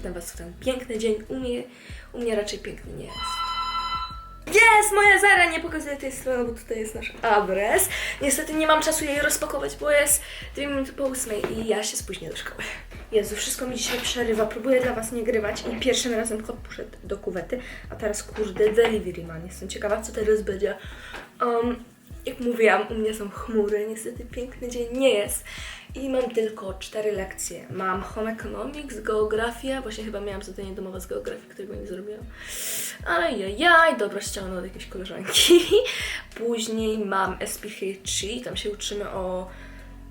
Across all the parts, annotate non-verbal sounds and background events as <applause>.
witam Was w ten piękny dzień. U mnie, u mnie raczej piękny nie jest. Jest! Moja Zara nie pokazuje tej strony, bo tutaj jest nasz adres. Niestety nie mam czasu jej rozpakować, bo jest 2 minuty po ósmej i ja się spóźnię do szkoły. Jezu, wszystko mi dzisiaj przerywa. Próbuję dla Was nie grywać i pierwszym razem kot poszedł do kuwety, a teraz kurde delivery man. Jestem ciekawa, co teraz będzie. Um, jak mówiłam, u mnie są chmury, niestety piękny dzień nie jest. I mam tylko cztery lekcje. Mam Home Economics, Geografia, właśnie chyba miałam zadanie domowe z geografii, którego nie zrobiłam. Ale jaj, dobra, ściągnę od jakiejś koleżanki. <laughs> Później mam SPH3, tam się uczymy o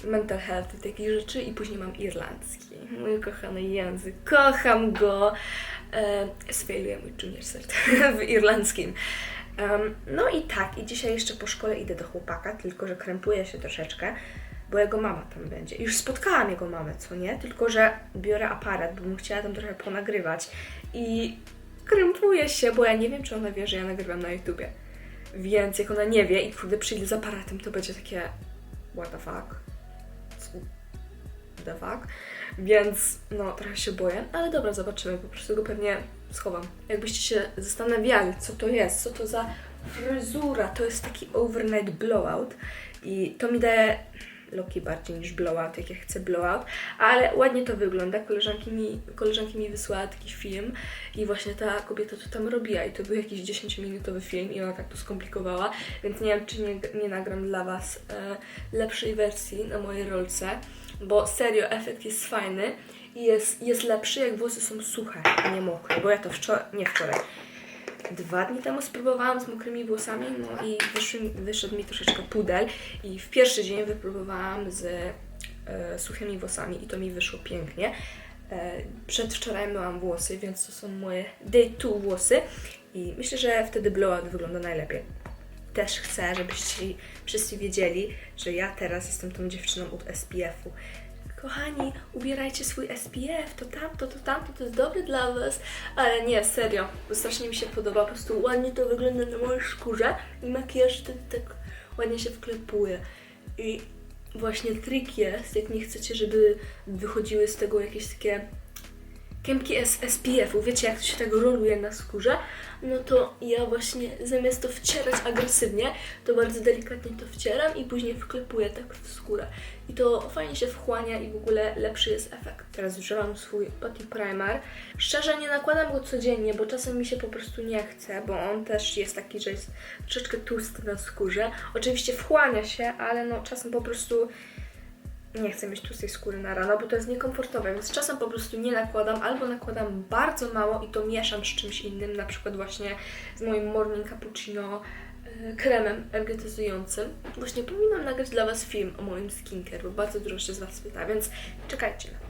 mental health i takich rzeczy. I później mam irlandzki, mój ukochany język, kocham go. E, mój junior cert <laughs> w irlandzkim. Em, no i tak, i dzisiaj jeszcze po szkole idę do chłopaka, tylko że krępuję się troszeczkę, bo jego mama tam będzie. Już spotkałam jego mamę, co nie? Tylko, że biorę aparat, bo bym chciała tam trochę ponagrywać i krępuję się, bo ja nie wiem, czy ona wie, że ja nagrywam na YouTubie. Więc jak ona nie wie i kurde przyjdzie z aparatem, to będzie takie what the fuck? The fuck? Więc no, trochę się boję, ale dobra, zobaczymy. Po prostu go pewnie schowam. Jakbyście się zastanawiali, co to jest, co to za fryzura, to jest taki overnight blowout i to mi daje loki bardziej niż blowout, jak ja chcę blowout, ale ładnie to wygląda. Koleżanki mi, koleżanki mi wysłała taki film i właśnie ta kobieta to tam robiła i to był jakiś 10-minutowy film i ona tak to skomplikowała, więc nie wiem, czy nie, nie nagram dla Was e, lepszej wersji na mojej rolce, bo serio, efekt jest fajny jest, jest lepszy, jak włosy są suche, a nie mokre, bo ja to wczoraj, nie wczoraj, dwa dni temu spróbowałam z mokrymi włosami, no i wyszły, wyszedł mi troszeczkę pudel i w pierwszy dzień wypróbowałam z e, suchymi włosami i to mi wyszło pięknie. E, przedwczoraj myłam włosy, więc to są moje day two włosy i myślę, że wtedy blowout wygląda najlepiej. Też chcę, żebyście wszyscy wiedzieli, że ja teraz jestem tą dziewczyną od SPF-u. Kochani, ubierajcie swój SPF, to tamto, to tamto, to jest dobre dla Was. Ale nie, serio, bo strasznie mi się podoba, po prostu ładnie to wygląda na mojej skórze i makijaż wtedy tak ładnie się wklepuje. I właśnie trik jest, jak nie chcecie, żeby wychodziły z tego jakieś takie kępki S- SPF-u, wiecie jak to się tego roluje na skórze, no to ja właśnie zamiast to wcierać agresywnie, to bardzo delikatnie to wcieram i później wklepuję tak w skórę. I to fajnie się wchłania i w ogóle lepszy jest efekt. Teraz używam swój Putty Primer. Szczerze nie nakładam go codziennie, bo czasem mi się po prostu nie chce, bo on też jest taki, że jest troszeczkę tłusty na skórze. Oczywiście wchłania się, ale no czasem po prostu nie chcę mieć tłustej skóry na rano, bo to jest niekomfortowe, więc czasem po prostu nie nakładam, albo nakładam bardzo mało i to mieszam z czymś innym, na przykład właśnie z moim morning cappuccino e, kremem energetyzującym. Właśnie powinnam nagrać dla Was film o moim skincare, bo bardzo dużo się z Was pyta, więc czekajcie na to.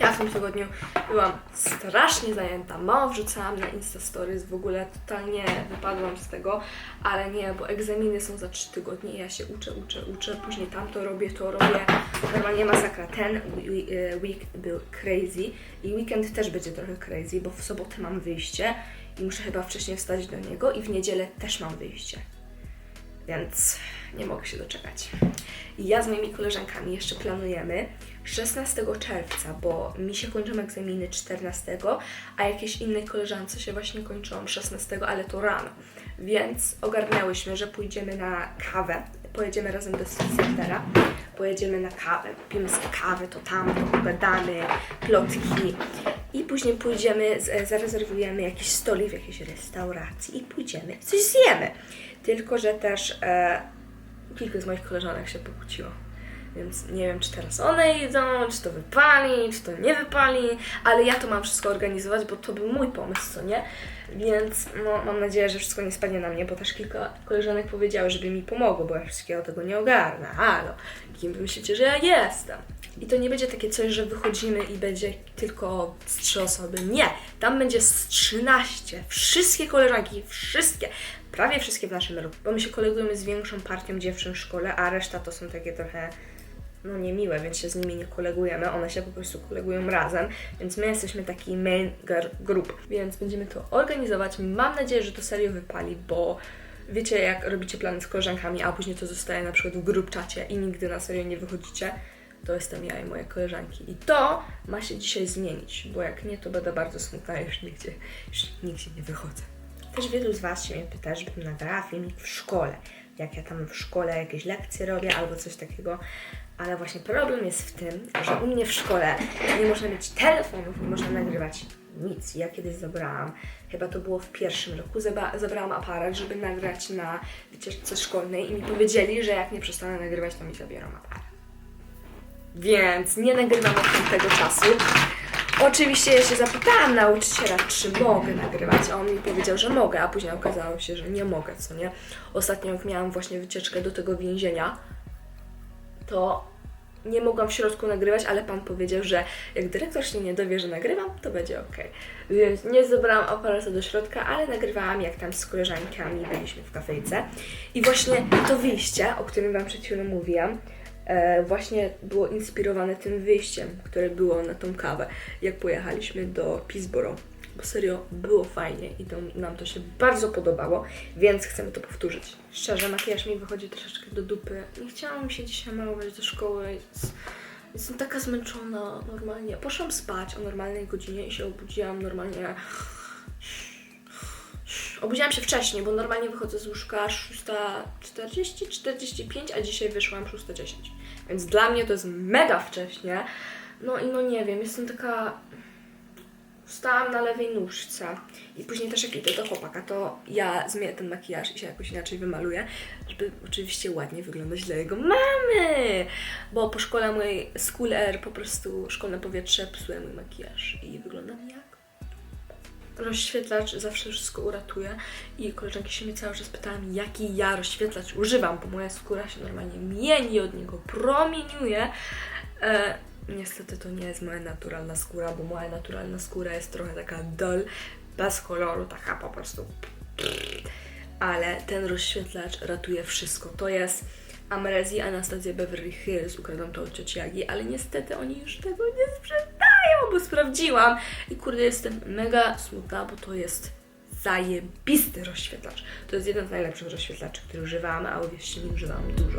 Ja w tym tygodniu byłam strasznie zajęta, mało wrzucałam na Insta Stories, w ogóle totalnie wypadłam z tego, ale nie, bo egzaminy są za 3 tygodnie i ja się uczę, uczę, uczę, później tamto robię, to robię, normalnie masakra. Ten e, week był crazy i weekend też będzie trochę crazy, bo w sobotę mam wyjście i muszę chyba wcześniej wstać do niego i w niedzielę też mam wyjście więc nie mogę się doczekać. Ja z moimi koleżankami jeszcze planujemy 16 czerwca, bo mi się kończą egzaminy 14, a jakieś innej koleżance się właśnie kończą 16, ale to rano. Więc ogarniałyśmy, że pójdziemy na kawę. Pojedziemy razem do Centera. Pojedziemy na kawę, kupimy sobie kawę, to tam, pogadamy, plotki. I później pójdziemy, zarezerwujemy jakiś stolik w jakiejś restauracji i pójdziemy, coś zjemy. Tylko, że też e, kilka z moich koleżanek się pokłóciło. Więc nie wiem, czy teraz one idą, czy to wypali, czy to nie wypali, ale ja to mam wszystko organizować, bo to był mój pomysł, co nie? Więc no, mam nadzieję, że wszystko nie spadnie na mnie, bo też kilka koleżanek powiedziały, żeby mi pomogło, bo ja wszystkiego tego nie ogarnę. Halo, kim wy myślicie, że ja jestem? I to nie będzie takie coś, że wychodzimy i będzie tylko z trzy osoby. Nie, tam będzie z 13. Wszystkie koleżanki, wszystkie, prawie wszystkie w naszym roku. Bo my się kolegujemy z większą partią dziewczyn w szkole, a reszta to są takie trochę no niemiłe, więc się z nimi nie kolegujemy, one się po prostu kolegują razem, więc my jesteśmy taki main gr- group, więc będziemy to organizować. Mam nadzieję, że to serio wypali, bo wiecie jak robicie plany z koleżankami, a później to zostaje na przykład w grup czacie i nigdy na serio nie wychodzicie, to jestem ja i moje koleżanki. I to ma się dzisiaj zmienić, bo jak nie, to będę bardzo smutna, już nigdzie, już nigdzie nie wychodzę. Też wielu z Was się mnie pyta, żebym nagrała filmik w szkole. Jak ja tam w szkole jakieś lekcje robię albo coś takiego. Ale właśnie problem jest w tym, że u mnie w szkole nie można mieć telefonów, nie można nagrywać nic. Ja kiedyś zabrałam, chyba to było w pierwszym roku, zabra- zabrałam aparat, żeby nagrać na wycieczce szkolnej i mi powiedzieli, że jak nie przestanę nagrywać, to mi zabiorą aparat. Więc nie nagrywam od tamtego czasu. Oczywiście ja się zapytałam nauczyciela, czy mogę nagrywać, a on mi powiedział, że mogę, a później okazało się, że nie mogę, co nie? Ostatnio jak miałam właśnie wycieczkę do tego więzienia, to nie mogłam w środku nagrywać, ale pan powiedział, że jak dyrektor się nie dowie, że nagrywam, to będzie ok. Więc nie zabrałam aparatu do środka, ale nagrywałam jak tam z koleżankami byliśmy w kafejce. I właśnie to wyjście, o którym Wam przed chwilą mówiłam, właśnie było inspirowane tym wyjściem, które było na tą kawę, jak pojechaliśmy do Pittsburgh. Bo serio, było fajnie i to, nam to się bardzo podobało, więc chcemy to powtórzyć. Szczerze, makijaż mi wychodzi troszeczkę do dupy. Nie chciałam się dzisiaj malować do szkoły. Jest, jestem taka zmęczona normalnie. Poszłam spać o normalnej godzinie i się obudziłam normalnie. Obudziłam się wcześniej, bo normalnie wychodzę z łóżka 6.40, 45, a dzisiaj wyszłam 6.10. Więc dla mnie to jest mega wcześnie. No i no nie wiem, jestem taka Wstałam na lewej nóżce i później też jak idę do chłopaka, to ja zmienię ten makijaż i się jakoś inaczej wymaluję, żeby oczywiście ładnie wyglądać dla jego mamy, bo po szkole mojej School Air po prostu szkolne powietrze psuje mój makijaż i wyglądam jak rozświetlacz zawsze wszystko uratuje i koleżanki się mnie cały czas pytały, jaki ja rozświetlacz używam, bo moja skóra się normalnie mieni, od niego promieniuje. E, niestety to nie jest moja naturalna skóra, bo moja naturalna skóra jest trochę taka dull, bez koloru, taka po prostu ale ten rozświetlacz ratuje wszystko. To jest Amrezji Anastazja Beverly Hills, ukradłam to od cioci Agi, ale niestety oni już tego nie sprzedają, bo sprawdziłam i kurde jestem mega smutna, bo to jest zajebisty rozświetlacz. To jest jeden z najlepszych rozświetlaczy, który używałam, a uwierzcie mi, używałam dużo.